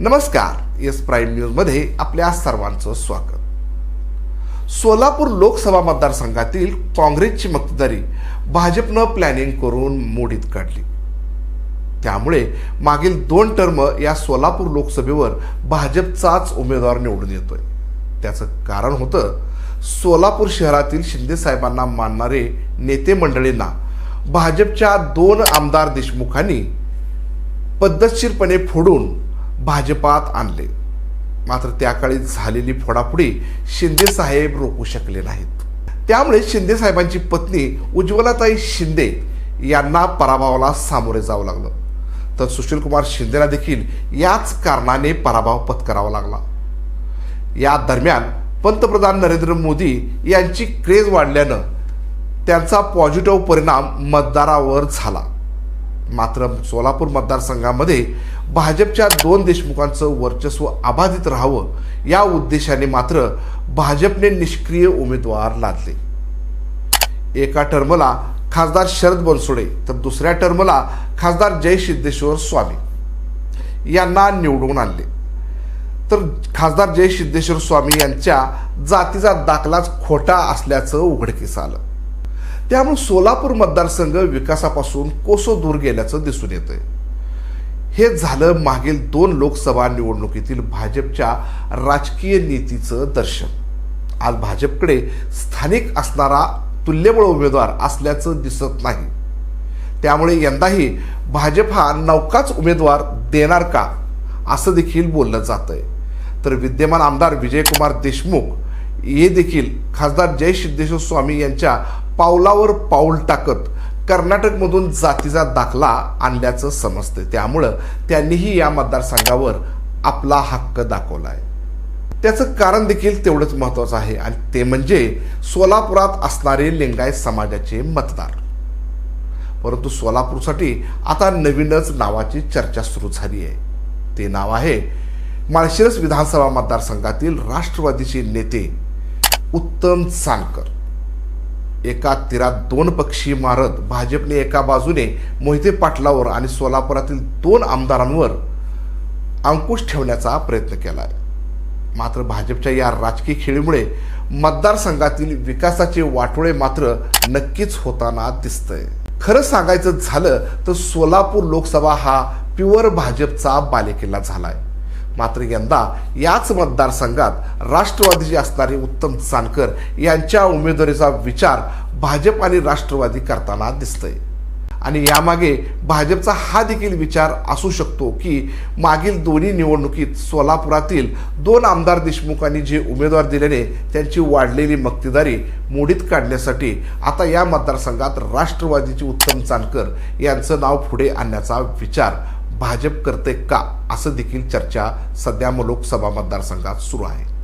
नमस्कार. S prime न्यूजमध्ये आपल्या सर्वांचं स्वागत. सोलापूर लोकसभा मतदारसंघातील काँग्रेसची मक्तेदारी भाजपनं प्लॅनिंग करून मोडीत काढली. त्यामुळे मागील दोन टर्म या सोलापूर लोकसभेवर भाजपचाच उमेदवार निवडून येतोय. त्याचं कारण होतं सोलापूर शहरातील शिंदेसाहेबांना मानणारे नेते मंडळींना भाजपच्या दोन आमदार देशमुखांनी पद्धतशीरपणे फोडून भाजपात आणले. मात्र त्या काळी झालेली फोडाफोडी शिंदे साहेब रोखू शकले नाहीत. त्यामुळे शिंदे साहेबांची पत्नी उज्ज्वलाताई शिंदे यांना पराभवाला सामोरे जावं लागलं. तर सुशीलकुमार शिंदेला देखील याच कारणाने पराभव पत्करावा लागला. या दरम्यान पंतप्रधान नरेंद्र मोदी यांची क्रेज वाढल्यानं त्यांचा पॉझिटिव्ह परिणाम मतदारावर झाला. मात्र सोलापूर मतदारसंघामध्ये भाजपच्या दोन देशमुखांचं वर्चस्व अबाधित राहावं या उद्देशाने मात्र भाजपने निष्क्रिय उमेदवार लादले. एका टर्मला खासदार शरद बनसोडे तर दुसऱ्या टर्मला खासदार जय सिद्धेश्वर स्वामी यांना निवडून आणले. तर खासदार जय सिद्धेश्वर स्वामी यांच्या जातीचा दाखलाच खोटा असल्याचं उघडकीस आलं. त्यामुळे सोलापूर मतदारसंघ विकासापासून कोसो दूर गेल्याचं दिसून येतंय. हे झालं मागील दोन लोकसभा निवडणुकीतील भाजपच्या राजकीय नीतीचं दर्शन. आज भाजपकडे स्थानिक असणारा तुल्यबळ उमेदवार असल्याचं दिसत नाही. त्यामुळे यंदाही भाजप हा नौकाच उमेदवार देणार का असं देखील बोललं जातंय. तर विद्यमान आमदार विजयकुमार देशमुख हे देखील खासदार जय सिद्धेश्वर स्वामी यांच्या पावलावर पाऊल टाकत कर्नाटकमधून जातीचा दाखला आणल्याचं समजतं त्यामुळं त्यांनीही या मतदारसंघावर आपला हक्क दाखवला आहे त्याचं कारण देखील तेवढंच महत्त्वाचं आहे आणि ते म्हणजे सोलापुरात असणारे लिंगायत समाजाचे मतदार. परंतु सोलापूरसाठी आता नवीनच नावाची चर्चा सुरू झाली आहे. ते नाव आहे माळशिरस विधानसभा मतदारसंघातील राष्ट्रवादीचे नेते उत्तम चांदकर एका तीरात दोन पक्षी मारत भाजपने एका बाजूने मोहिते पाटलावर आणि सोलापुरातील दोन आमदारांवर अंकुश ठेवण्याचा प्रयत्न केला आहे मात्र भाजपच्या या राजकीय खेळीमुळे मतदारसंघातील विकासाचे वाटोळे मात्र नक्कीच होताना दिसतंय. खरं सांगायचं झालं तर सोलापूर लोकसभा हा प्युअर भाजपचा बालेकिल्ला झालाय. मात्र यंदा याच मतदारसंघात राष्ट्रवादीचे असणारे उत्तम जानकर यांच्या उमेदवारीचा विचार भाजप आणि राष्ट्रवादी करताना दिसतंय. आणि यामागे भाजपचा हा देखील विचार असू शकतो की मागील दोन्ही निवडणुकीत सोलापुरातील दोन आमदार देशमुखांनी जे उमेदवार दिल्याने त्यांची वाढलेली मक्तेदारी मोडीत काढण्यासाठी आता या मतदारसंघात राष्ट्रवादीचे उत्तम जानकर यांचं नाव पुढे आणण्याचा विचार भाजप करते का? असं देखील चर्चा सध्या लोकसभा मतदारसंघात सुरू आहे.